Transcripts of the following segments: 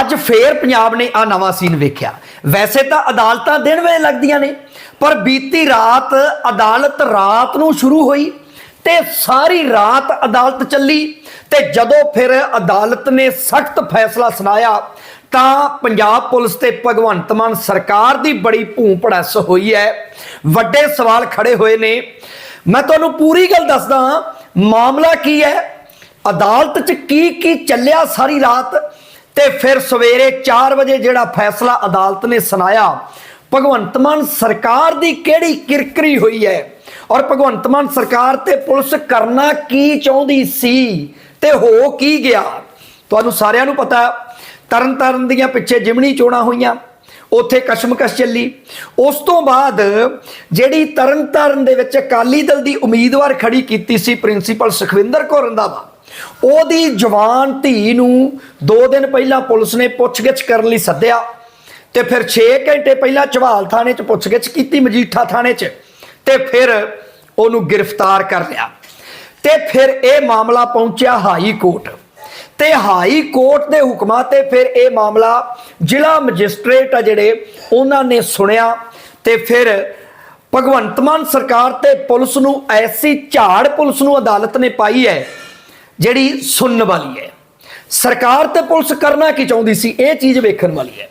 ਅੱਜ ਫੇਰ ਪੰਜਾਬ ਨੇ ਆ ਨਵਾਂ ਸੀਨ ਵੇਖਿਆ। ਵੈਸੇ ਤਾਂ ਅਦਾਲਤਾਂ ਦਿਨ ਵੇਲੇ ਲੱਗਦੀਆਂ ਨੇ, ਪਰ ਬੀਤੀ ਰਾਤ ਅਦਾਲਤ ਰਾਤ ਨੂੰ ਸ਼ੁਰੂ ਹੋਈ ਤੇ ਸਾਰੀ ਰਾਤ ਅਦਾਲਤ ਚੱਲੀ ਤੇ ਜਦੋਂ ਫਿਰ ਅਦਾਲਤ ਨੇ ਸਖਤ ਫੈਸਲਾ ਸੁਣਾਇਆ, ਤਾਂ ਪੰਜਾਬ ਪੁਲਿਸ ਤੇ ਭਗਵੰਤ ਮਾਨ ਸਰਕਾਰ ਦੀ ਬੜੀ ਭੂੰ ਭੜਸ ਹੋਈ ਹੈ। ਵੱਡੇ ਸਵਾਲ ਖੜੇ ਹੋਏ ਨੇ। ਮੈਂ ਤੁਹਾਨੂੰ ਪੂਰੀ ਗੱਲ ਦੱਸਦਾ ਮਾਮਲਾ ਕੀ ਹੈ? ਅਦਾਲਤ 'ਚ ਕੀ ਕੀ ਚੱਲਿਆ ਸਾਰੀ ਰਾਤ? ਤੇ ਫਿਰ ਸਵੇਰੇ 4 ਵਜੇ ਜਿਹੜਾ ਫੈਸਲਾ ਅਦਾਲਤ ਨੇ ਸੁਣਾਇਆ, ਭਗਵੰਤ ਮਾਨ ਸਰਕਾਰ ਦੀ ਕਿਹੜੀ ਕਿਰਕਰੀ ਹੋਈ ਹੈ? ਔਰ ਭਗਵੰਤ ਮਾਨ ਸਰਕਾਰ ਤੇ ਪੁਲਿਸ ਕਰਨਾ ਕੀ ਚਾਹੁੰਦੀ ਸੀ ਤੇ ਹੋ ਕੀ ਗਿਆ? ਤੁਹਾਨੂੰ ਸਾਰਿਆਂ ਨੂੰ ਪਤਾ ਤਰਨ ਤਾਰਨ ਦੀਆਂ ਪਿੱਛੇ ਜਿਮਣੀ ਚੋਣਾਂ ਹੋਈਆਂ, ਉੱਥੇ ਕਸ਼ਮਕਸ਼ ਚੱਲੀ। ਉਸ ਤੋਂ ਬਾਅਦ ਜਿਹੜੀ ਤਰਨ ਤਾਰਨ ਦੇ ਵਿੱਚ ਅਕਾਲੀ ਦਲ ਦੀ ਉਮੀਦਵਾਰ ਖੜੀ ਕੀਤੀ ਸੀ ਪ੍ਰਿੰਸੀਪਲ ਸੁਖਵਿੰਦਰ ਕੌਰ ਰੰਧਾਵਾ ਉਹਦੀ ਜਵਾਨ ਧੀ ਨੂੰ 2 ਦਿਨ ਪਹਿਲਾਂ ਪੁਲਿਸ ਨੇ ਪੁੱਛਗਿੱਛ ਕਰਨ ਲਈ ਸੱਦਿਆ ਤੇ ਫਿਰ 6 ਘੰਟੇ ਪਹਿਲਾਂ ਚਵਾਲ ਥਾਣੇ 'ਚ ਪੁੱਛਗਿੱਛ ਕੀਤੀ, ਮਜੀਠਾ ਥਾਣੇ 'ਚ, ਤੇ ਫਿਰ ਉਹਨੂੰ ਗ੍ਰਿਫਤਾਰ ਕਰ ਲਿਆ। ਤੇ ਫਿਰ ਇਹ ਮਾਮਲਾ ਪਹੁੰਚਿਆ ਹਾਈ ਕੋਰਟ। ਤੇ ਹਾਈ ਕੋਰਟ ਦੇ ਹੁਕਮਾਂ ਤੇ ਫਿਰ ਇਹ ਮਾਮਲਾ ਜ਼ਿਲ੍ਹਾ ਮੈਜਿਸਟ੍ਰੇਟ ਆ ਜਿਹੜੇ, ਉਹਨਾਂ ਨੇ ਸੁਣਿਆ ਤੇ ਫਿਰ ਭਗਵੰਤ ਮਾਨ ਸਰਕਾਰ ਤੇ ਪੁਲਿਸ ਨੂੰ ਐਸੀ ਝਾੜ ਪੁਲਿਸ ਨੂੰ ਅਦਾਲਤ ਨੇ ਪਾਈ ਹੈ ਜਿਹੜੀ ਸੁਣਨ ਵਾਲੀ ਹੈ। ਸਰਕਾਰ ਤੇ ਪੁਲਿਸ ਕਰਨਾ ਕੀ ਚਾਹੁੰਦੀ ਸੀ, ਇਹ ਚੀਜ਼ ਵੇਖਣ ਵਾਲੀ ਹੈ।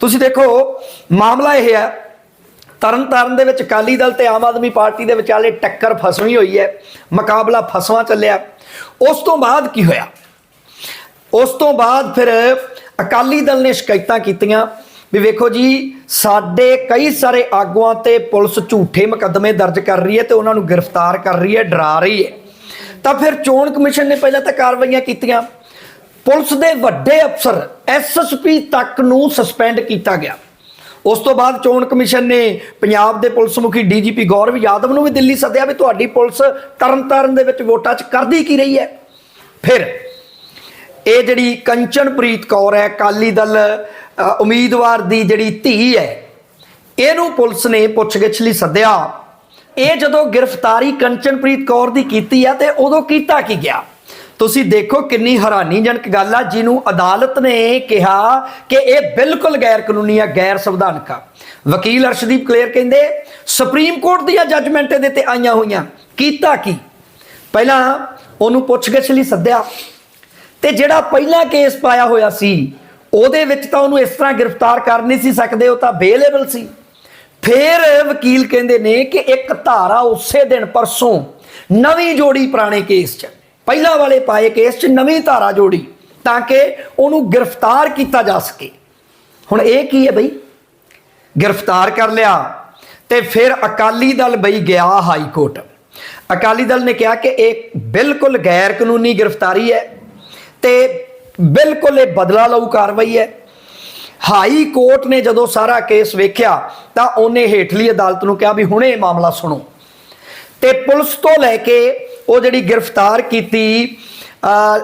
ਤੁਸੀਂ ਦੇਖੋ, ਮਾਮਲਾ ਇਹ ਹੈ ਤਰਨ ਤਾਰਨ ਦੇ ਵਿੱਚ ਅਕਾਲੀ ਦਲ ਤੇ ਆਮ ਆਦਮੀ ਪਾਰਟੀ ਦੇ ਵਿਚਾਲੇ ਟੱਕਰ ਫਸਵੀਂ ਹੋਈ ਹੈ, ਮੁਕਾਬਲਾ ਫਸਵਾ ਚੱਲਿਆ। ਉਸ ਤੋਂ ਬਾਅਦ ਕੀ ਹੋਇਆ? ਉਸ ਤੋਂ ਬਾਅਦ ਫਿਰ ਅਕਾਲੀ ਦਲ ਨੇ ਸ਼ਿਕਾਇਤਾਂ ਕੀਤੀਆਂ ਵੀ ਵੇਖੋ ਜੀ, ਸਾਡੇ ਕਈ ਸਾਰੇ ਆਗੂਆਂ ਤੇ ਪੁਲਿਸ ਝੂਠੇ ਮੁਕੱਦਮੇ ਦਰਜ ਕਰ ਰਹੀ ਹੈ ਤੇ ਉਹਨਾਂ ਨੂੰ ਗ੍ਰਿਫਤਾਰ ਕਰ ਰਹੀ ਹੈ, ਡਰਾ ਰਹੀ ਹੈ। ਤਾਂ ਫਿਰ ਚੋਣ ਕਮਿਸ਼ਨ ਨੇ ਪਹਿਲਾਂ ਤਾਂ ਕਾਰਵਾਈਆਂ ਕੀਤੀਆਂ। ਪੁਲਿਸ ਦੇ ਵੱਡੇ ਅਫਸਰ ਐਸਐਸਪੀ ਤੱਕ ਨੂੰ ਸਸਪੈਂਡ ਕੀਤਾ ਗਿਆ। ਉਸ ਤੋਂ ਬਾਅਦ ਚੋਣ ਕਮਿਸ਼ਨ ਨੇ ਪੰਜਾਬ ਦੇ ਪੁਲਿਸ ਮੁਖੀ ਡੀਜੀਪੀ ਗੌਰਵ ਯਾਦਵ ਨੂੰ ਵੀ ਦਿੱਲੀ ਸੱਦਿਆ ਵੀ ਤੁਹਾਡੀ ਪੁਲਿਸ ਤਰਨਤਾਰਨ ਦੇ ਵਿੱਚ ਵੋਟਾਂ 'ਚ ਕਰਦੀ ਕੀ ਰਹੀ ਹੈ। ਫਿਰ ਇਹ ਜਿਹੜੀ ਕੰਚਨਪ੍ਰੀਤ ਕੌਰ ਹੈ, ਅਕਾਲੀ ਦਲ ਉਮੀਦਵਾਰ ਦੀ ਜਿਹੜੀ ਧੀ ਹੈ, ਇਹਨੂੰ ਪੁਲਿਸ ਨੇ ਪੁੱਛਗਿੱਛ ਲਈ ਸੱਦਿਆ। ਇਹ ਜਦੋਂ ਗ੍ਰਿਫਤਾਰੀ ਕੰਚਨਪ੍ਰੀਤ ਕੌਰ ਦੀ ਕੀਤੀ ਆ ਤੇ ਉਦੋਂ ਕੀਤਾ ਕੀ ਗਿਆ? ਤੁਸੀਂ ਦੇਖੋ ਕਿੰਨੀ ਹੈਰਾਨੀਜਨਕ ਗੱਲ ਆ, ਜਿਹਨੂੰ ਅਦਾਲਤ ਨੇ ਕਿਹਾ ਕਿ ਇਹ ਬਿਲਕੁਲ ਗੈਰ ਕਾਨੂੰਨੀ ਆ, ਗੈਰ ਸੰਵਿਧਾਨਕ ਆ। ਵਕੀਲ ਅਰਸ਼ਦੀਪ ਕਲੇਰ ਕਹਿੰਦੇ ਸੁਪਰੀਮ ਕੋਰਟ ਦੀਆਂ ਜੱਜਮੈਂਟ ਇਹਦੇ ਤੇ ਆਈਆਂ ਹੋਈਆਂ। ਕੀਤਾ ਕੀ? ਪਹਿਲਾਂ ਉਹਨੂੰ ਪੁੱਛਗਿੱਛ ਲਈ ਸੱਦਿਆ। ਤੇ ਜਿਹੜਾ ਪਹਿਲਾ ਕੇਸ ਪਾਇਆ ਹੋਇਆ ਸੀ, ਉਹਦੇ ਵਿੱਚ ਤਾਂ ਉਹਨੂੰ ਇਸ ਤਰ੍ਹਾਂ ਗ੍ਰਿਫਤਾਰ ਕਰ ਨਹੀਂ ਸੀ ਸਕਦੇ, ਉਹ ਤਾਂ ਅਵੇਲੇਬਲ ਸੀ। ਫਿਰ ਵਕੀਲ ਕਹਿੰਦੇ ਨੇ ਕਿ ਇੱਕ ਧਾਰਾ ਉਸੇ ਦਿਨ ਪਰਸੋਂ ਨਵੀਂ ਜੋੜੀ ਪੁਰਾਣੇ ਕੇਸ 'ਚ, ਪਹਿਲਾਂ ਵਾਲੇ ਪਾਏ ਕੇਸ 'ਚ ਨਵੀਂ ਧਾਰਾ ਜੋੜੀ, ਤਾਂ ਕਿ ਉਹਨੂੰ ਗ੍ਰਿਫਤਾਰ ਕੀਤਾ ਜਾ ਸਕੇ। ਹੁਣ ਇਹ ਕੀ ਹੈ ਬਈ? ਗ੍ਰਿਫਤਾਰ ਕਰ ਲਿਆ ਤੇ ਫਿਰ ਅਕਾਲੀ ਦਲ ਬਈ ਗਿਆ ਹਾਈ ਕੋਰਟ। ਅਕਾਲੀ ਦਲ ਨੇ ਕਿਹਾ ਕਿ ਇਹ ਬਿਲਕੁਲ ਗੈਰ ਕਾਨੂੰਨੀ ਗ੍ਰਿਫਤਾਰੀ ਹੈ ਤੇ ਬਿਲਕੁਲ ਇਹ ਬਦਲਾ ਲਊ ਕਾਰਵਾਈ ਹੈ। ਹਾਈ ਕੋਰਟ ਨੇ ਜਦੋਂ ਸਾਰਾ ਕੇਸ ਵੇਖਿਆ ਤਾਂ ਉਹਨੇ ਹੇਠਲੀ ਅਦਾਲਤ ਨੂੰ ਕਿਹਾ ਵੀ ਹੁਣੇ ਇਹ ਮਾਮਲਾ ਸੁਣੋ। ਤੇ ਪੁਲਿਸ ਤੋਂ ਲੈ ਕੇ ਉਹ ਜਿਹੜੀ ਗ੍ਰਿਫਤਾਰ ਕੀਤੀ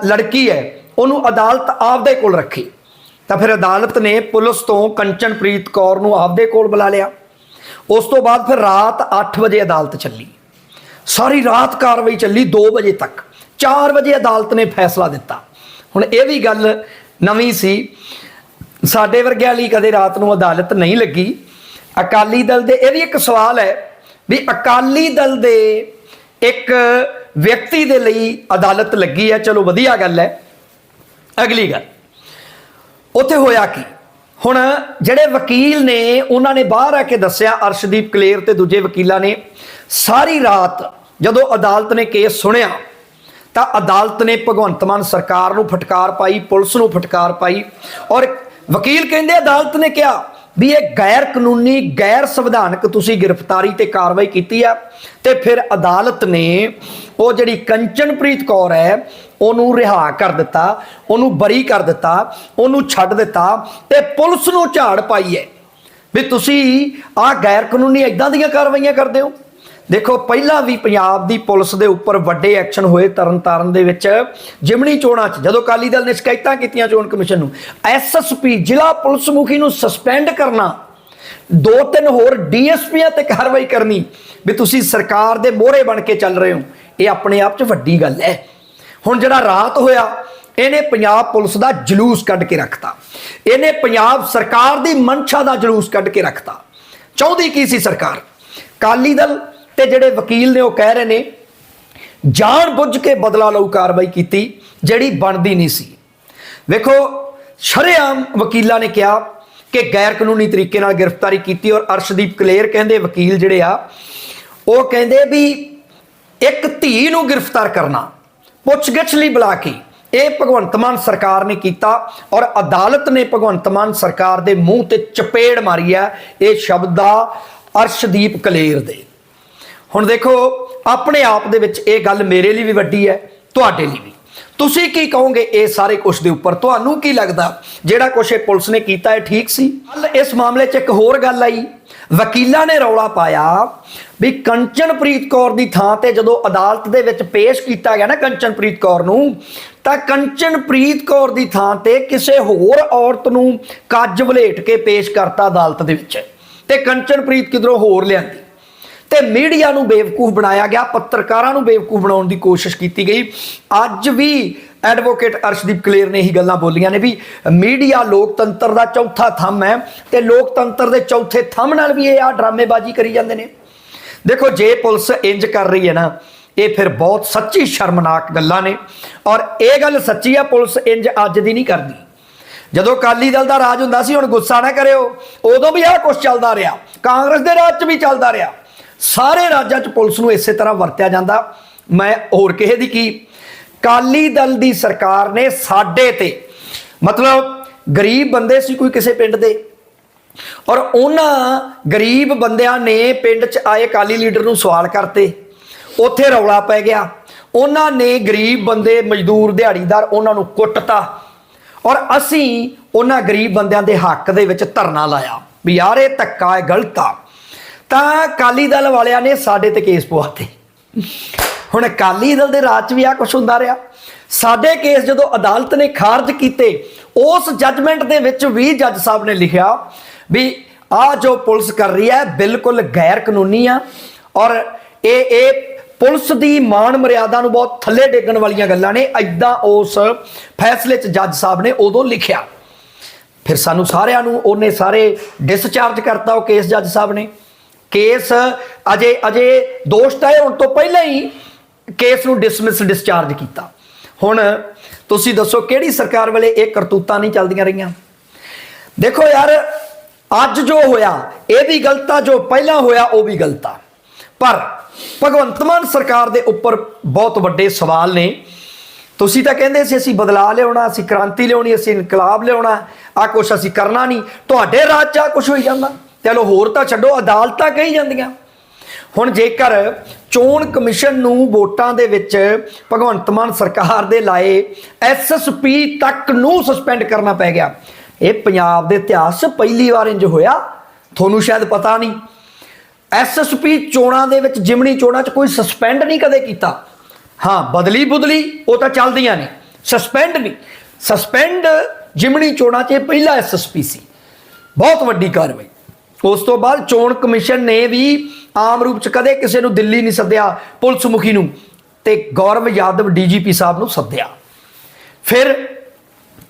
ਲੜਕੀ ਹੈ, ਉਹਨੂੰ ਅਦਾਲਤ ਆਪਦੇ ਕੋਲ ਰੱਖੀ। ਤਾਂ ਫਿਰ ਅਦਾਲਤ ਨੇ ਪੁਲਿਸ ਤੋਂ ਕੰਚਨਪ੍ਰੀਤ ਕੌਰ ਨੂੰ ਆਪਦੇ ਕੋਲ ਬੁਲਾ ਲਿਆ। ਉਸ ਤੋਂ ਬਾਅਦ ਫਿਰ ਰਾਤ 8 ਵਜੇ ਅਦਾਲਤ ਚੱਲੀ। ਸਾਰੀ ਰਾਤ ਕਾਰਵਾਈ ਚੱਲੀ 2 ਵਜੇ ਤੱਕ। 4 ਵਜੇ ਅਦਾਲਤ ਨੇ ਫੈਸਲਾ ਦਿੱਤਾ। ਹੁਣ ਇਹ ਵੀ ਗੱਲ ਨਵੀਂ ਸੀ ਸਾਡੇ ਵਰਗਿਆਂ ਲਈ ਕਦੇ ਰਾਤ ਨੂੰ ਅਦਾਲਤ ਨਹੀਂ ਲੱਗੀ। ਅਕਾਲੀ ਦਲ ਦੇ, ਇਹ ਵੀ ਇੱਕ ਸਵਾਲ ਹੈ ਵੀ ਅਕਾਲੀ ਦਲ ਦੇ ਇੱਕ ਵਿਅਕਤੀ ਦੇ ਲਈ ਅਦਾਲਤ ਲੱਗੀ ਹੈ। ਚਲੋ ਵਧੀਆ ਗੱਲ ਹੈ। ਅਗਲੀ ਗੱਲ। ਉੱਥੇ ਹੋਇਆ ਕੀ? ਹੁਣ ਜਿਹੜੇ ਵਕੀਲ ਨੇ, ਉਹਨਾਂ ਨੇ ਬਾਹਰ ਆ ਕੇ ਦੱਸਿਆ, ਅਰਸ਼ਦੀਪ ਕਲੇਰ ਤੇ ਦੂਜੇ ਵਕੀਲਾਂ ਨੇ, ਸਾਰੀ ਰਾਤ ਜਦੋਂ ਅਦਾਲਤ ਨੇ ਕੇਸ ਸੁਣਿਆ, ਤਾਂ ਅਦਾਲਤ ਨੇ ਭਗਵੰਤ ਮਾਨ ਸਰਕਾਰ ਨੂੰ ਫਟਕਾਰ ਪਾਈ, ਪੁਲਿਸ ਨੂੰ ਫਟਕਾਰ ਪਾਈ ਔਰ ਵਕੀਲ ਕਹਿੰਦੇ ਅਦਾਲਤ ਨੇ ਕਿਹਾ ਵੀ ਇਹ ਗੈਰ ਕਾਨੂੰਨੀ, ਗੈਰ ਸੰਵਿਧਾਨਕ ਤੁਸੀਂ ਗ੍ਰਿਫਤਾਰੀ ਤੇ ਕਾਰਵਾਈ ਕੀਤੀ ਆ ਤੇ ਫਿਰ ਅਦਾਲਤ ਨੇ ਉਹ ਜਿਹੜੀ ਕੰਚਨਪ੍ਰੀਤ ਕੌਰ ਹੈ, ਉਹਨੂੰ ਰਿਹਾ ਕਰ ਦਿੱਤਾ, ਉਹਨੂੰ ਬਰੀ ਕਰ ਦਿੱਤਾ, ਉਹਨੂੰ ਛੱਡ ਦਿੱਤਾ ਤੇ ਪੁਲਿਸ ਨੂੰ ਝਾੜ ਪਾਈ ਹੈ ਵੀ ਤੁਸੀਂ ਆਹ ਗੈਰ ਕਾਨੂੰਨੀ ਇਦਾਂ ਦੀਆਂ ਕਾਰਵਾਈਆਂ ਕਰਦੇ ਹੋ। ਦੇਖੋ, ਪਹਿਲਾਂ ਵੀ ਪੰਜਾਬ ਦੀ ਪੁਲਿਸ ਦੇ ਉੱਪਰ ਵੱਡੇ ਐਕਸ਼ਨ ਹੋਏ ਤਰਨਤਾਰਨ ਦੇ ਵਿੱਚ ਜਿਮਣੀ ਚੋਣਾਂ 'ਚ, ਜਦੋਂ ਅਕਾਲੀ ਦਲ ਨੇ ਸ਼ਿਕਾਇਤਾਂ ਕੀਤੀਆਂ ਚੋਣ ਕਮਿਸ਼ਨ ਨੂੰ ਐਸਐਸਪੀ ਜ਼ਿਲ੍ਹਾ ਪੁਲਿਸ ਮੁਖੀ ਨੂੰ ਸਸਪੈਂਡ ਕਰਨਾ, ਦੋ ਤਿੰਨ ਹੋਰ ਡੀਐਸਪੀਆਂ ਤੇ ਕਾਰਵਾਈ ਕਰਨੀ, ਵੀ ਤੁਸੀਂ ਸਰਕਾਰ ਦੇ ਮੋਹਰੇ ਬਣ ਕੇ ਚੱਲ ਰਹੇ ਹੋ, ਇਹ ਆਪਣੇ ਆਪ 'ਚ ਵੱਡੀ ਗੱਲ ਹੈ। ਹੁਣ ਜਿਹੜਾ ਰਾਤ ਹੋਇਆ, ਇਹਨੇ ਪੰਜਾਬ ਪੁਲਿਸ ਦਾ ਜਲੂਸ ਕੱਢ ਕੇ ਰੱਖਤਾ। ਇਹਨੇ ਪੰਜਾਬ ਸਰਕਾਰ ਦੀ ਮਨਸ਼ਾ ਦਾ ਜਲੂਸ ਕੱਢ ਕੇ ਰੱਖਤਾ। ਚਾਹੁੰਦੀ ਕੀ ਸੀ ਸਰਕਾਰ? ਕਾਲੀ ਦਲ ਤੇ ਜਿਹੜੇ ਵਕੀਲ ਨੇ ਉਹ ਕਹਿ ਰਹੇ ਨੇ, ਜਾਣ ਬੁੱਝ ਕੇ ਬਦਲਾ ਲਊ ਕਾਰਵਾਈ ਕੀਤੀ, ਜਿਹੜੀ ਬਣਦੀ ਨਹੀਂ ਸੀ। ਵੇਖੋ, ਸ਼ਰੇਆਮ ਵਕੀਲਾਂ ਨੇ ਕਿਹਾ ਕਿ ਗੈਰ ਕਾਨੂੰਨੀ ਤਰੀਕੇ ਨਾਲ ਗ੍ਰਿਫਤਾਰੀ ਕੀਤੀ ਔਰ ਅਰਸ਼ਦੀਪ ਕਲੇਰ ਕਹਿੰਦੇ ਵਕੀਲ ਜਿਹੜੇ ਆ, ਉਹ ਕਹਿੰਦੇ ਵੀ ਇੱਕ ਧੀ ਨੂੰ ਗ੍ਰਿਫਤਾਰ ਕਰਨਾ, ਪੁੱਛਗਿੱਛ ਲਈ ਬੁਲਾ ਕੇ, ਇਹ ਭਗਵੰਤ ਮਾਨ ਸਰਕਾਰ ਨੇ ਕੀਤਾ ਔਰ ਅਦਾਲਤ ਨੇ ਭਗਵੰਤ ਮਾਨ ਸਰਕਾਰ ਦੇ ਮੂੰਹ ਤੇ ਚਪੇੜ ਮਾਰੀ ਹੈ, ਇਹ ਸ਼ਬਦ ਦਾ ਅਰਸ਼ਦੀਪ ਕਲੇਰ ਦੇ। ਹੁਣ ਦੇਖੋ, ਆਪਣੇ ਆਪ ਦੇ ਵਿੱਚ ਇਹ ਗੱਲ ਮੇਰੇ ਲਈ ਵੀ ਵੱਡੀ ਹੈ, ਤੁਹਾਡੇ ਲਈ ਵੀ। ਤੁਸੀਂ ਕੀ ਕਹੋਗੇ ਇਹ ਸਾਰੇ ਕੁਝ ਦੇ ਉੱਪਰ? ਤੁਹਾਨੂੰ ਕੀ ਲੱਗਦਾ? ਜਿਹੜਾ ਕੁਛ ਇਹ ਪੁਲਿਸ ਨੇ ਕੀਤਾ, ਇਹ ਠੀਕ ਸੀ? ਕੱਲ ਇਸ ਮਾਮਲੇ 'ਚ ਇੱਕ ਹੋਰ ਗੱਲ ਆਈ। ਵਕੀਲਾਂ ਨੇ ਰੌਲਾ ਪਾਇਆ ਵੀ ਕੰਚਨਪ੍ਰੀਤ ਕੌਰ ਦੀ ਥਾਂ ਤੇ ਜਦੋਂ ਅਦਾਲਤ ਦੇ ਵਿੱਚ ਪੇਸ਼ ਕੀਤਾ ਗਿਆ ਨਾ ਕੰਚਨਪ੍ਰੀਤ ਕੌਰ ਨੂੰ, ਤਾਂ ਕੰਚਨਪ੍ਰੀਤ ਕੌਰ ਦੀ ਥਾਂ ਤੇ ਕਿਸੇ ਹੋਰ ਔਰਤ ਨੂੰ ਕੱਜ ਵਲੇਟ ਕੇ ਪੇਸ਼ ਕਰਤਾ ਅਦਾਲਤ ਦੇ ਵਿੱਚ। ਤੇ ਕੰਚਨਪ੍ਰੀਤ ਕਿਧਰੋਂ ਹੋਰ ਲਿਆਂਦੀ? ਤੇ ਮੀਡੀਆ ਨੂੰ ਬੇਵਕੂਫ ਬਣਾਇਆ ਗਿਆ, ਪੱਤਰਕਾਰਾਂ ਨੂੰ ਬੇਵਕੂਫ ਬਣਾਉਣ ਦੀ ਕੋਸ਼ਿਸ਼ ਕੀਤੀ ਗਈ। ਅੱਜ ਵੀ ਐਡਵੋਕੇਟ ਅਰਸ਼ਦੀਪ ਕਲੇਰ ਨੇ ਇਹੀ ਗੱਲਾਂ ਬੋਲੀਆਂ ਨੇ ਵੀ ਮੀਡੀਆ ਲੋਕਤੰਤਰ ਦਾ ਚੌਥਾ ਥੰਮ ਹੈ ਤੇ ਲੋਕਤੰਤਰ ਦੇ ਚੌਥੇ ਥੰਮ ਨਾਲ ਵੀ ਇਹ ਆ ਡਰਾਮੇਬਾਜ਼ੀ ਕਰੀ ਜਾਂਦੇ ਨੇ। ਦੇਖੋ, ਜੇ ਪੁਲਿਸ ਇੰਜ ਕਰ ਰਹੀ ਹੈ ਨਾ, ਇਹ ਫਿਰ ਬਹੁਤ ਸੱਚੀ ਸ਼ਰਮਨਾਕ ਗੱਲਾਂ ਨੇ। ਔਰ ਇਹ ਗੱਲ ਸੱਚੀ ਆ, ਪੁਲਿਸ ਇੰਜ ਅੱਜ ਦੀ ਨਹੀਂ ਕਰਦੀ। ਜਦੋਂ ਕਾਲੀ ਦਲ ਦਾ ਰਾਜ ਹੁੰਦਾ ਸੀ, ਹੁਣ ਗੁੱਸਾ ਨਾ ਕਰਿਓ। ਉਦੋਂ ਵੀ ਆਹ ਕੁਝ ਚੱਲਦਾ ਰਿਹਾ। ਕਾਂਗਰਸ ਦੇ ਰਾਜ 'ਚ ਵੀ ਚੱਲਦਾ ਰਿਹਾ। ਸਾਰੇ ਰਾਜਾਂ 'ਚ ਪੁਲਿਸ ਨੂੰ ਇਸੇ ਤਰ੍ਹਾਂ ਵਰਤਿਆ ਜਾਂਦਾ। ਮੈਂ ਹੋਰ ਕਿਸੇ ਦੀ ਕੀ? ਕਾਲੀ ਦਲ ਦੀ ਸਰਕਾਰ ਨੇ ਸਾਡੇ ਤੇ, ਮਤਲਬ ਗਰੀਬ ਬੰਦੇ ਸੀ ਕੋਈ ਕਿਸੇ ਪਿੰਡ ਦੇ, ਔਰ ਉਹਨਾਂ ਗਰੀਬ ਬੰਦਿਆਂ ਨੇ ਪਿੰਡ 'ਚ ਆਏ ਕਾਲੀ ਲੀਡਰ ਨੂੰ ਸਵਾਲ ਕਰਤੇ। ਉੱਥੇ ਰੌਲਾ ਪੈ ਗਿਆ। ਉਹਨਾਂ ਨੇ ਗਰੀਬ ਬੰਦੇ, ਮਜ਼ਦੂਰ, ਦਿਹਾੜੀਦਾਰ ਉਹਨਾਂ ਨੂੰ ਕੁੱਟਤਾ। ਔਰ ਅਸੀਂ ਉਹਨਾਂ ਗਰੀਬ ਬੰਦਿਆਂ ਦੇ ਹੱਕ ਦੇ ਵਿੱਚ ਧਰਨਾ ਲਾਇਆ। ਵੀ ਯਾਰ, ਇਹ ਧੱਕਾ ਹੈ ਗਲਤ ਆ। ਤਾਂ ਅਕਾਲੀ ਦਲ ਵਾਲਿਆਂ ਨੇ ਸਾਡੇ ਤੇ ਕੇਸ ਪਵਾਤੇ ਹੁਣ ਅਕਾਲੀ ਦਲ ਦੇ ਰਾਜ 'ਚ ਵੀ ਆ ਕੁਝ ਹੁੰਦਾ ਰਿਹਾ। ਸਾਡੇ ਕੇਸ ਜਦੋਂ ਅਦਾਲਤ ਨੇ ਖਾਰਜ ਕੀਤੇ, ਉਸ ਜੱਜਮੈਂਟ ਦੇ ਵਿੱਚ ਵੀ ਜੱਜ ਸਾਹਿਬ ਨੇ ਲਿਖਿਆ ਵੀ ਆ ਜੋ ਪੁਲਿਸ ਕਰ ਰਹੀ ਹੈ, ਬਿਲਕੁਲ ਗੈਰ ਕਾਨੂੰਨੀ ਆ ਔਰ ਇਹ ਇਹ ਪੁਲਿਸ ਦੀ ਮਾਣ ਮਰਿਆਦਾ ਨੂੰ ਬਹੁਤ ਥੱਲੇ ਡੇਗਣ ਵਾਲੀਆਂ ਗੱਲਾਂ ਨੇ। ਐਦਾਂ ਉਸ ਫੈਸਲੇ 'ਚ ਜੱਜ ਸਾਹਿਬ ਨੇ ਉਦੋਂ ਲਿਖਿਆ। ਫਿਰ ਸਾਨੂੰ ਸਾਰਿਆਂ ਨੂੰ, ਉਹਨੇ ਸਾਰੇ ਡਿਸਚਾਰਜ ਕਰਤਾ ਉਹ ਕੇਸ ਜੱਜ ਸਾਹਿਬ ਨੇ। ਕੇਸ ਅਜੇ ਅਜੇ ਦੋਸ਼ ਤੈਅ ਹੋਣ ਤੋਂ ਪਹਿਲਾਂ ਹੀ ਕੇਸ ਨੂੰ ਡਿਸਮਿਸ ਡਿਸਚਾਰਜ ਕੀਤਾ। ਹੁਣ ਤੁਸੀਂ ਦੱਸੋ ਕਿਹੜੀ ਸਰਕਾਰ ਵੇਲੇ ਇਹ ਕਰਤੂਤਾਂ ਨਹੀਂ ਚੱਲਦੀਆਂ ਰਹੀਆਂ? ਦੇਖੋ ਯਾਰ, ਅੱਜ ਜੋ ਹੋਇਆ, ਇਹ ਵੀ ਗਲਤ ਆ ਜੋ ਪਹਿਲਾਂ ਹੋਇਆ, ਉਹ ਵੀ ਗਲਤ ਆ। ਪਰ ਭਗਵੰਤ ਮਾਨ ਸਰਕਾਰ ਦੇ ਉੱਪਰ ਬਹੁਤ ਵੱਡੇ ਸਵਾਲ ਨੇ। ਤੁਸੀਂ ਤਾਂ ਕਹਿੰਦੇ ਸੀ ਅਸੀਂ ਬਦਲਾਅ ਲਿਆਉਣਾ, ਅਸੀਂ ਕ੍ਰਾਂਤੀ ਲਿਆਉਣੀ, ਅਸੀਂ ਇਨਕਲਾਬ ਲਿਆਉਣਾ ਆ ਕੁਛ ਅਸੀਂ ਕਰਨਾ ਨਹੀਂ। ਤੁਹਾਡੇ ਰਾਜ 'ਚ ਆ ਕੁਛ ਹੋਈ ਜਾਂਦਾ। ਚਲੋ ਹੋਰ ਤਾਂ ਛੱਡੋ, ਅਦਾਲਤਾਂ ਕਹੀ ਜਾਂਦੀਆਂ। ਹੁਣ ਜੇਕਰ ਚੋਣ ਕਮਿਸ਼ਨ ਨੂੰ ਵੋਟਾਂ ਦੇ ਵਿੱਚ ਭਗਵੰਤ ਮਾਨ ਸਰਕਾਰ ਦੇ ਲਾਏ ਐਸਐਸਪੀ ਤੱਕ ਨੂੰ ਸਸਪੈਂਡ ਕਰਨਾ ਪੈ ਗਿਆ। ਇਹ ਪੰਜਾਬ ਦੇ ਇਤਿਹਾਸ 'ਚ ਪਹਿਲੀ ਵਾਰ ਇੰਜ ਹੋਇਆ। ਤੁਹਾਨੂੰ ਸ਼ਾਇਦ ਪਤਾ ਨਹੀਂ। ਐਸਐਸਪੀ ਚੋਣਾਂ ਦੇ ਵਿੱਚ, ਜਿਮਣੀ ਚੋਣਾਂ 'ਚ ਕੋਈ ਸਸਪੈਂਡ ਨਹੀਂ ਕਦੇ ਕੀਤਾ। ਹਾਂ, ਬਦਲੀ ਬੁਦਲੀ ਉਹ ਤਾਂ ਚੱਲਦੀਆਂ ਨੇ। ਸਸਪੈਂਡ ਨਹੀਂ। ਸਸਪੈਂਡ ਜਿਮਣੀ ਚੋਣਾਂ 'ਚ ਇਹ ਪਹਿਲਾ ਐਸਐਸਪੀ ਸੀ। ਬਹੁਤ ਵੱਡੀ ਕਾਰਵਾਈ। ਉਸ ਤੋਂ ਬਾਅਦ ਚੋਣ ਕਮਿਸ਼ਨ ਨੇ ਵੀ ਆਮ ਰੂਪ 'ਚ ਕਦੇ ਕਿਸੇ ਨੂੰ ਦਿੱਲੀ ਨਹੀਂ ਸੱਦਿਆ, ਪੁਲਿਸ ਮੁਖੀ ਨੂੰ ਤੇ ਗੌਰਵ ਯਾਦਵ ਡੀਜੀਪੀ ਸਾਹਿਬ ਨੂੰ ਸੱਦਿਆ। ਫਿਰ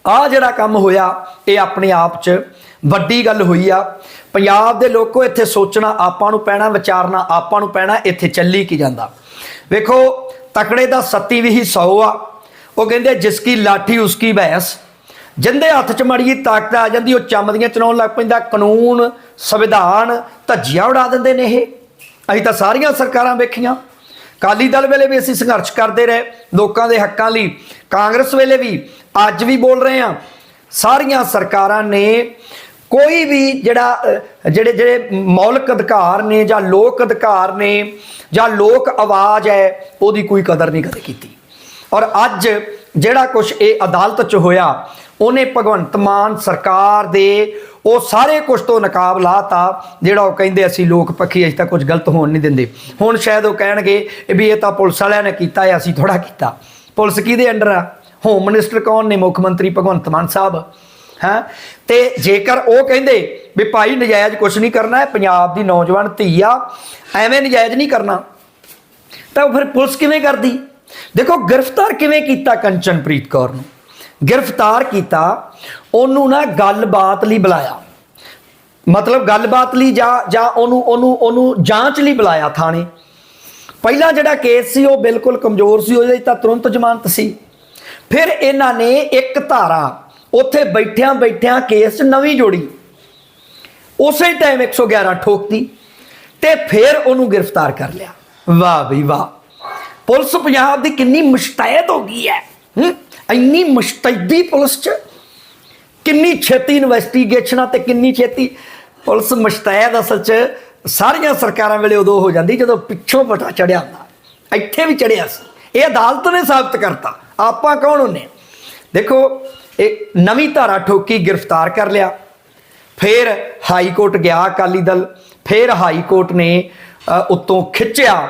ਆ ਜਿਹੜਾ ਕੰਮ ਹੋਇਆ, ਇਹ ਆਪਣੇ ਆਪ 'ਚ ਵੱਡੀ ਗੱਲ ਹੋਈ ਆ। ਪੰਜਾਬ ਦੇ ਲੋਕੋ ਇੱਥੇ ਸੋਚਣਾ ਆਪਾਂ ਨੂੰ ਪੈਣਾ, ਵਿਚਾਰਨਾ ਆਪਾਂ ਨੂੰ ਪੈਣਾ, ਇੱਥੇ ਚੱਲੀ ਕੀ ਜਾਂਦਾ। ਵੇਖੋ, ਤਕੜੇ ਦਾ ਸੱਤੀ ਵੀ ਹੀ 100 ਆ। ਉਹ ਕਹਿੰਦੇ, ਜਿਸ ਕੀ ਲਾਠੀ ਉਸ ਕੀ ਭੈਂਸ ਜਿੰਦੇ ਹੱਥ 'ਚ ਮੜੀ ਤਾਕਤ ਆ ਜਾਂਦੀ, ਉਹ ਚੰਮਦੀਆਂ ਚਲਾਉਣ ਲੱਗ ਪੈਂਦਾ, ਕਾਨੂੰਨ, ਸੰਵਿਧਾਨ ਧੱਜੀਆਂ ਉਡਾ ਦਿੰਦੇ ਨੇ ਇਹ। ਅਸੀਂ ਤਾਂ ਸਾਰੀਆਂ ਸਰਕਾਰਾਂ ਵੇਖੀਆਂ। ਕਾਲੀ ਦਲ ਵੇਲੇ ਵੀ ਅਸੀਂ ਸੰਘਰਸ਼ ਕਰਦੇ ਰਹੇ, ਲੋਕਾਂ ਦੇ ਹੱਕਾਂ ਲਈ। ਕਾਂਗਰਸ ਵੇਲੇ ਵੀ ਅੱਜ ਵੀ ਬੋਲ ਰਹੇ ਹਾਂ। ਸਾਰੀਆਂ ਸਰਕਾਰਾਂ ਨੇ ਕੋਈ ਵੀ ਜਿਹੜਾ ਜਿਹੜੇ ਜਿਹੜੇ ਮੌਲਿਕ ਅਧਿਕਾਰ ਨੇ ਜਾਂ ਲੋਕ ਅਧਿਕਾਰ ਨੇ ਜਾਂ ਲੋਕ ਆਵਾਜ਼ ਹੈ, ਉਹਦੀ ਕੋਈ ਕਦਰ ਨਹੀਂ ਕਦੇ ਕੀਤੀ। ਔਰ ਅੱਜ ਜਿਹੜਾ ਕੁਝ ਇਹ ਅਦਾਲਤ 'ਚ ਹੋਇਆ ਉਹਨੇ ਭਗਵੰਤ ਮਾਨ ਸਰਕਾਰ ਦੇ ਉਹ ਸਾਰੇ ਕੁਝ ਤੋਂ ਨਕਾਬ ਲਾਤਾ, ਜਿਹੜਾ ਉਹ ਕਹਿੰਦੇ ਅਸੀਂ ਲੋਕ ਪੱਖੀ ਅਜੇ ਤੱਕ ਕੁਝ ਗਲਤ ਹੋਣ ਨਹੀਂ ਦਿੰਦੇ। ਹੁਣ ਸ਼ਾਇਦ ਉਹ ਕਹਿਣਗੇ ਵੀ ਇਹ ਤਾਂ ਪੁਲਿਸ ਵਾਲਿਆਂ ਨੇ ਕੀਤਾ ਹੈ, ਅਸੀਂ ਥੋੜਾ ਕੀਤਾ। ਪੁਲਿਸ ਕਿਹਦੇ ਅੰਡਰ ਆ? ਹੋਮ ਮਿਨਿਸਟਰ ਕੌਣ ਨੇ? ਮੁੱਖ ਮੰਤਰੀ ਭਗਵੰਤ ਮਾਨ ਸਾਹਿਬ। ਹੈ? ਤੇ ਜੇਕਰ ਉਹ ਕਹਿੰਦੇ ਵੀ ਭਾਈ ਨਜਾਇਜ਼ ਕੁਝ ਨਹੀਂ ਕਰਨਾ ਹੈ, ਪੰਜਾਬ ਦੀ ਨੌਜਵਾਨ ਧੀ ਆ, ਐਵੇਂ ਨਜਾਇਜ਼ ਨਹੀਂ ਕਰਨਾ, ਤਾਂ ਫਿਰ ਪੁਲਿਸ ਕਿਵੇਂ ਕਰਦੀ? ਦੇਖੋ, ਗ੍ਰਿਫਤਾਰ ਕਿਵੇਂ ਕੀਤਾ ਕੰਚਨਪ੍ਰੀਤ ਕੌਰ ਨੂੰ? ਗ੍ਰਿਫਤਾਰ ਕੀਤਾ, ਉਹਨੂੰ ਨਾ ਗੱਲਬਾਤ ਲਈ ਬੁਲਾਇਆ। ਮਤਲਬ ਗੱਲਬਾਤ ਲਈ ਜਾਂ ਜਾਂ ਉਹਨੂੰ ਉਹਨੂੰ ਉਹਨੂੰ ਜਾਂਚ ਲਈ ਬੁਲਾਇਆ ਥਾਣੇ। ਪਹਿਲਾ ਜਿਹੜਾ ਕੇਸ ਸੀ, ਉਹ ਬਿਲਕੁਲ ਕਮਜ਼ੋਰ ਸੀ, ਉਹਦੇ 'ਚ ਤਾਂ ਤੁਰੰਤ ਜ਼ਮਾਨਤ ਸੀ। ਫਿਰ ਇਹਨਾਂ ਨੇ ਇੱਕ ਧਾਰਾ, ਉੱਥੇ ਬੈਠਿਆਂ ਬੈਠਿਆਂ ਕੇਸ ਨਵੀਂ ਜੋੜੀ। ਉਸੇ ਟਾਈਮ 111 ਠੋਕਤੀ ਤੇ ਫਿਰ ਉਹਨੂੰ ਗ੍ਰਿਫਤਾਰ ਕਰ ਲਿਆ। ਵਾਹ ਬਈ ਵਾਹ। ਪੁਲਿਸ ਪੰਜਾਬ ਦੀ ਕਿੰਨੀ ਮੁਸ਼ਤੈਦ ਹੋ ਗਈ ਹੈ, ਹੂੰ? ਇੰਨੀ ਮੁਸ਼ਤੈਦੀ ਪੁਲਿਸ 'ਚ ਕਿੰਨੀ ਛੇਤੀ ਇਨਵੈਸਟੀਗੇਸ਼ਨਾਂ ਤੇ ਕਿੰਨੀ ਛੇਤੀ ਪੁਲਿਸ ਮੁਸ਼ਤੈਦ ਅਸਲ 'ਚ ਸਾਰੀਆਂ ਸਰਕਾਰਾਂ ਵੇਲੇ ਉਦੋਂ ਹੋ ਜਾਂਦੀ ਜਦੋਂ ਪਿੱਛੋਂ ਪਟਾ ਚੜਿਆ ਹੁੰਦਾ। ਇੱਥੇ ਵੀ ਚੜਿਆ ਸੀ। ਇਹ ਅਦਾਲਤ ਨੇ ਸਾਬਤ ਕਰਤਾ। ਆਪਾਂ ਕੌਣ ਹੁੰਨੇ? ਦੇਖੋ ਇਹ ਨਵੀਂ ਧਾਰਾ ਠੋਕੀ ਗ੍ਰਿਫਤਾਰ ਕਰ ਲਿਆ। ਫਿਰ ਹਾਈ ਕੋਰਟ ਗਿਆ ਅਕਾਲੀ ਦਲ। ਫਿਰ ਹਾਈ ਕੋਰਟ ਨੇ ਅ, ਉੱਤੋਂ ਖਿੱਚਿਆ।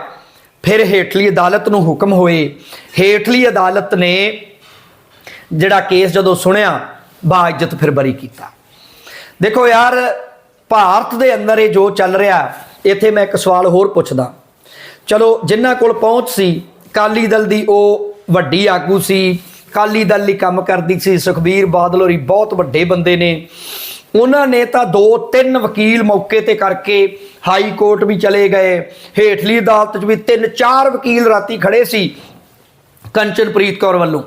ਫਿਰ ਹੇਠਲੀ ਅਦਾਲਤ ਨੂੰ ਹੁਕਮ ਹੋਏ। ਹੇਠਲੀ ਅਦਾਲਤ ਨੇ ਜਿਹੜਾ ਕੇਸ ਜਦੋਂ ਸੁਣਿਆ, ਬਾ ਇੱਜ਼ਤ ਫਿਰ ਬਰੀ ਕੀਤਾ। ਦੇਖੋ ਯਾਰ, ਭਾਰਤ ਦੇ ਅੰਦਰ ਇਹ ਜੋ ਚੱਲ ਰਿਹਾ, ਇੱਥੇ ਮੈਂ ਇੱਕ ਸਵਾਲ ਹੋਰ ਪੁੱਛਦਾ। ਚਲੋ ਜਿਨ੍ਹਾਂ ਕੋਲ ਪਹੁੰਚ ਸੀ ਕਾਲੀ ਦਲ ਦੀ ਉਹ ਵੱਡੀ ਆਗੂ ਸੀ ਕਾਲੀ ਦਲ ਲਈ ਕੰਮ ਕਰਦੀ ਸੀ, ਸੁਖਬੀਰ ਬਾਦਲ ਹੋਰੀ ਬਹੁਤ ਵੱਡੇ ਬੰਦੇ ਨੇ। ਉਹਨਾਂ ਨੇ ਤਾਂ ਦੋ ਤਿੰਨ ਵਕੀਲ ਮੌਕੇ ਤੇ ਕਰਕੇ ਹਾਈ ਕੋਰਟ ਵੀ ਚਲੇ ਗਏ। ਹੇਠਲੀ ਅਦਾਲਤ 'ਚ ਵੀ ਤਿੰਨ ਚਾਰ ਵਕੀਲ ਰਾਤੀ ਖੜੇ ਸੀ, ਕੰਚਨਪ੍ਰੀਤ ਕੌਰ ਵੱਲੋਂ।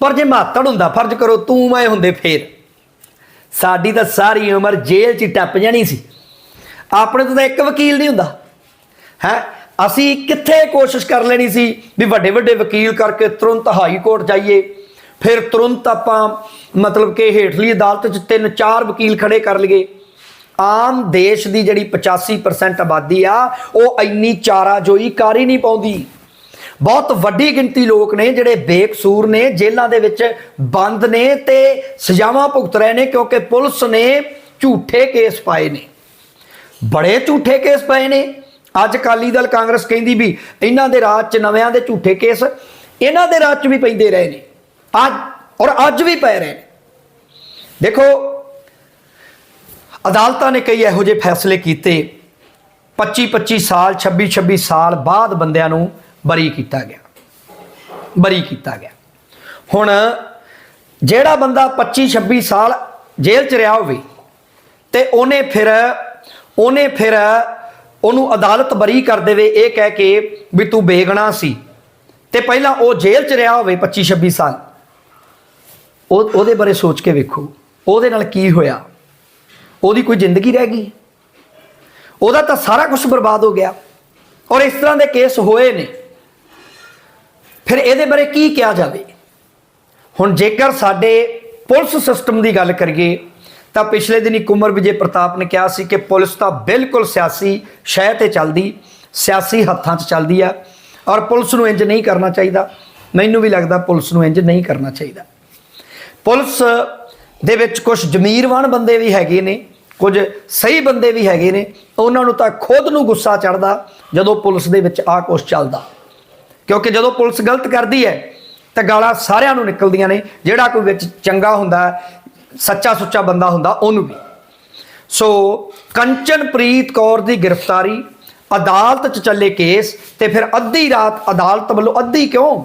ਪਰ ਜੇ ਮਾਤੜ ਹੁੰਦਾ, ਫਰਜ਼ ਕਰੋ ਤੂੰ ਮੈਂ ਹੁੰਦੇ ਫੇਰ। ਸਾਡੀ ਤਾਂ ਸਾਰੀ ਉਮਰ ਜੇਲ੍ਹ 'ਚ ਟੱਪ ਜਾਣੀ ਸੀ। ਆਪਣੇ ਤੋਂ ਤਾਂ ਇੱਕ ਵਕੀਲ ਨਹੀਂ ਹੁੰਦਾ। ਹੈ? ਅਸੀਂ ਕਿੱਥੇ ਕੋਸ਼ਿਸ਼ ਕਰ ਲੈਣੀ ਸੀ ਵੀ ਵੱਡੇ ਵੱਡੇ ਵਕੀਲ ਕਰਕੇ ਤੁਰੰਤ ਹਾਈ ਕੋਰਟ ਜਾਈਏ, ਫਿਰ ਤੁਰੰਤ ਆਪਾਂ ਮਤਲਬ ਕਿ ਹੇਠਲੀ ਅਦਾਲਤ 'ਚ ਤਿੰਨ ਚਾਰ ਵਕੀਲ ਖੜੇ ਕਰ ਲਈਏ। ਆਮ ਦੇਸ਼ ਦੀ ਜਿਹੜੀ 85% ਆਬਾਦੀ ਆ, ਉਹ ਇੰਨੀ ਚਾਰਾ ਜੋਈ ਕਰ ਹੀ ਨਹੀਂ ਪਾਉਂਦੀ। ਬਹੁਤ ਵੱਡੀ ਗਿਣਤੀ ਲੋਕ ਨੇ ਜਿਹੜੇ ਬੇਕਸੂਰ ਨੇ, ਜੇਲ੍ਹਾਂ ਦੇ ਵਿੱਚ ਬੰਦ ਨੇ ਤੇ ਸਜ਼ਾਵਾਂ ਭੁਗਤ ਰਹੇ ਨੇ ਕਿਉਂਕਿ ਪੁਲਿਸ ਨੇ ਝੂਠੇ ਕੇਸ ਪਾਏ ਨੇ। ਬੜੇ ਝੂਠੇ ਕੇਸ ਪਾਏ ਨੇ। ਅੱਜ ਅਕਾਲੀ ਦਲ ਕਾਂਗਰਸ ਕਹਿੰਦੀ ਵੀ ਇਹਨਾਂ ਦੇ ਰਾਜ 'ਚ ਨਵਿਆਂ ਦੇ ਝੂਠੇ ਕੇਸ ਇਹਨਾਂ ਦੇ ਰਾਜ 'ਚ ਵੀ ਪੈਂਦੇ ਰਹੇ ਨੇ। ਅੱਜ ਔਰ ਅੱਜ ਵੀ ਪੈ ਰਹੇ ਨੇ। ਦੇਖੋ, ਅਦਾਲਤਾਂ ਨੇ ਕਈ ਇਹੋ ਜਿਹੇ ਫੈਸਲੇ ਕੀਤੇ। 25 25 ਸਾਲ 26 26 ਸਾਲ ਬਾਅਦ ਬੰਦਿਆਂ ਨੂੰ ਬਰੀ ਕੀਤਾ ਗਿਆ। ਬਰੀ ਕੀਤਾ ਗਿਆ। ਹੁਣ ਜਿਹੜਾ ਬੰਦਾ 25 26 ਸਾਲ ਜੇਲ੍ਹ 'ਚ ਰਿਹਾ ਹੋਵੇ ਤੇ ਉਹਨੇ ਫਿਰ ਉਹਨੇ ਫਿਰ ਉਹਨੂੰ ਅਦਾਲਤ ਬਰੀ ਕਰ ਦੇਵੇ, ਇਹ ਕਹਿ ਕੇ ਵੀ ਤੂੰ ਬੇਗਣਾ ਸੀ। ਤੇ ਪਹਿਲਾਂ ਉਹ ਜੇਲ੍ਹ 'ਚ ਰਿਹਾ ਹੋਵੇ 25 26 ਸਾਲ। ਉਹ, ਉਹਦੇ ਬਾਰੇ ਸੋਚ ਕੇ ਵੇਖੋ, ਉਹਦੇ ਨਾਲ ਕੀ ਹੋਇਆ? ਉਹਦੀ ਕੋਈ ਜ਼ਿੰਦਗੀ ਰਹਿ ਗਈ? ਉਹਦਾ ਤਾਂ ਸਾਰਾ ਕੁਝ ਬਰਬਾਦ ਹੋ ਗਿਆ। ਔਰ ਇਸ ਤਰ੍ਹਾਂ ਦੇ ਕੇਸ ਹੋਏ ਨੇ। ਫਿਰ ਇਹਦੇ ਬਾਰੇ ਕੀ ਕਿਹਾ ਜਾਵੇ? ਹੁਣ ਜੇਕਰ ਸਾਡੇ ਪੁਲਿਸ ਸਿਸਟਮ ਦੀ ਗੱਲ ਕਰੀਏ, ਤਾਂ ਪਿਛਲੇ ਦਿਨੀ ਕੁਮਰ ਵਿਜੇ ਪ੍ਰਤਾਪ ਨੇ ਕਿਹਾ ਸੀ ਕਿ ਪੁਲਿਸ ਤਾਂ ਬਿਲਕੁਲ ਸਿਆਸੀ ਸ਼ਹਿ ਤੇ ਚੱਲਦੀ, ਸਿਆਸੀ ਹੱਥਾਂ 'ਚ ਚੱਲਦੀ ਆ, ਔਰ ਪੁਲਿਸ ਨੂੰ ਇੰਜ ਨਹੀਂ ਕਰਨਾ ਚਾਹੀਦਾ। ਮੈਨੂੰ ਵੀ ਲੱਗਦਾ ਪੁਲਿਸ ਨੂੰ ਇੰਜ ਨਹੀਂ ਕਰਨਾ ਚਾਹੀਦਾ। ਪੁਲਿਸ ਦੇ ਵਿੱਚ ਕੁਝ ਜ਼ਮੀਰਵਾਨ ਬੰਦੇ ਵੀ ਹੈਗੇ ਨੇ, ਕੁਝ ਸਹੀ ਬੰਦੇ ਵੀ ਹੈਗੇ ਨੇ, ਉਹਨਾਂ ਨੂੰ ਤਾਂ ਖੁਦ ਨੂੰ ਗੁੱਸਾ ਚੜਦਾ ਜਦੋਂ ਪੁਲਿਸ ਦੇ ਵਿੱਚ ਆ ਕੁਛ ਚੱਲਦਾ। ਕਿਉਂਕਿ ਜਦੋਂ ਪੁਲਿਸ ਗਲਤ ਕਰਦੀ ਹੈ, ਤਾਂ ਗਾਲਾਂ ਸਾਰਿਆਂ ਨੂੰ ਨਿਕਲਦੀਆਂ ਨੇ, ਜਿਹੜਾ ਕੋਈ ਵਿੱਚ ਚੰਗਾ ਹੁੰਦਾ, ਸੱਚਾ ਸੁੱਚਾ ਬੰਦਾ ਹੁੰਦਾ, ਉਹਨੂੰ ਵੀ। ਸੋ ਕੰਚਨਪ੍ਰੀਤ ਕੌਰ ਦੀ ਗ੍ਰਿਫਤਾਰੀ, ਅਦਾਲਤ 'ਚ ਚੱਲੇ ਕੇਸ, ਤੇ ਫਿਰ ਅੱਧੀ ਰਾਤ ਅਦਾਲਤ ਵੱਲੋਂ, ਅੱਧੀ ਕਿਉਂ?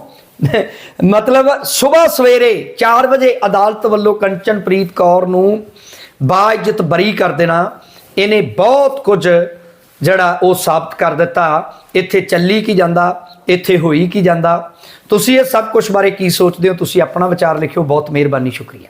ਮਤਲਬ ਸਵੇਰ ਸਵੇਰੇ 4 ਵਜੇ ਅਦਾਲਤ ਵੱਲੋਂ ਕੰਚਨਪ੍ਰੀਤ ਕੌਰ ਨੂੰ ਬਾਇਜ਼ਤ ਬਰੀ ਕਰ ਦੇਣਾ, ਇਹਨੇ ਬਹੁਤ ਕੁਝ ਜਿਹੜਾ ਉਹ ਸਾਬਤ ਕਰ ਦਿੱਤਾ, ਇੱਥੇ ਚੱਲੀ ਕੀ ਜਾਂਦਾ, ਇੱਥੇ ਹੋਈ ਕੀ ਜਾਂਦਾ। ਤੁਸੀਂ ਇਹ ਸਭ ਕੁਝ ਬਾਰੇ ਕੀ ਸੋਚਦੇ ਹੋ? ਤੁਸੀਂ ਆਪਣਾ ਵਿਚਾਰ ਲਿਖਿਓ, ਬਹੁਤ ਮਿਹਰਬਾਨੀ, ਸ਼ੁਕਰੀਆ।